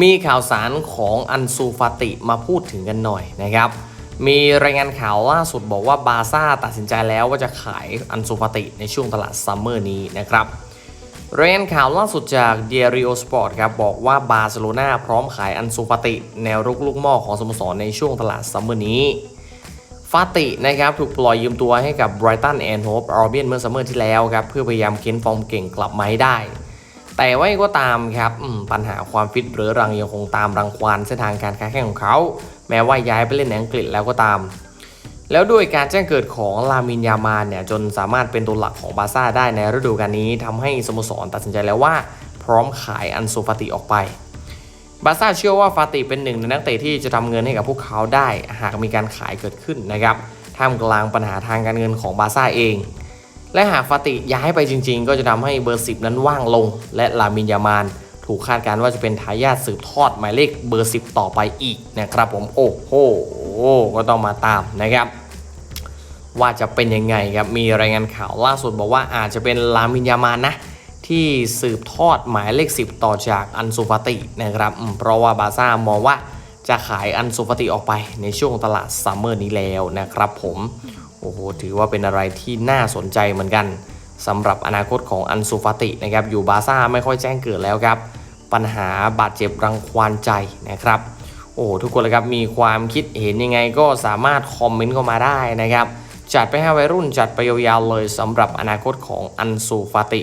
มีข่าวสารของอันซูฟาติมาพูดถึงกันหน่อยนะครับ มีรายงานข่าวล่าสุดบอกว่าบาร์ซ่าตัดสินใจแล้วว่าจะขายอันซูฟาติในช่วงตลาดซัมเมอร์นี้นะครับรายงานข่าวล่าสุดจาก Diario Sport ครับบอกว่าบาร์เซโลนาพร้อมขายอันซูฟาติ แนวรุกลูกหม่อของสโมสรในช่วงตลาดซัมเมอร์นี้ฟาตินะครับถูกปล่อยยืมตัวให้กับ Brighton and Hove Albion เมื่อซัมเมอร์ที่แล้วครับเพื่อพยายามเค้นฟอร์มเก่งกลับมาให้ได้ แต่ว่าก็ตามครับปัญหาความฟิตเรื้อรังยังคงตามรังควานเส้นทางการค้าแข่งของเขา แม้ว่าย้ายไปเล่นในอังกฤษแล้วก็ตาม แล้วด้วยการแจ้งเกิดของลามินยามานเนี่ยจนสามารถเป็นตัวหลักของบาซ่าได้ในฤดูกาลนี้ทำให้สโมสรตัดสินใจแล้วว่า พร้อมขายอันโซฟาติออกไปบาซ่าเชื่อว่าฟาติเป็นหนึ่งในนักเตะที่จะทำเงินให้กับพวกเขาได้ หากมีการขายเกิดขึ้นนะครับท่ามกลางปัญหาทางการเงินของบาซ่าเอง และหากฟาติย้ายไปจริง ๆ ก็จะทำให้เบอร์ 10 นั้นว่างลง และลามินยามานถูกคาดการณ์ว่าจะเป็นทายาทสืบทอดหมายเลขเบอร์ 10 ต่อไปอีกนะครับผมโอ้โหก็ต้องมาตามนะครับ ว่าจะเป็นยังไงครับมีรายงานข่าวล่าสุดบอกว่าอาจจะเป็นลามินยามานนะที่สืบทอดหมายเลข 10 ต่อจากอันซูฟาตินะครับเพราะว่าบาซ่ามองว่าจะขายอันซูฟาติออกไปในช่วงตลาดซัมเมอร์นี้แล้วนะครับผม โอ้โห ถือว่าเป็นอะไรที่น่าสนใจเหมือนกันสำหรับอนาคตของอันซูฟาตินะครับ อยู่บาซ่าไม่ค่อยแจ้งเกิดแล้วครับ ปัญหาบาดเจ็บรังควานใจนะครับ โอ้โหทุกคนเลยครับ มีความคิดเห็นยังไงก็สามารถคอมเมนต์เข้ามาได้นะครับ จัดไปให้วัยรุ่นจัดไปยาวๆเลยสำหรับอนาคตของอันซูฟาติ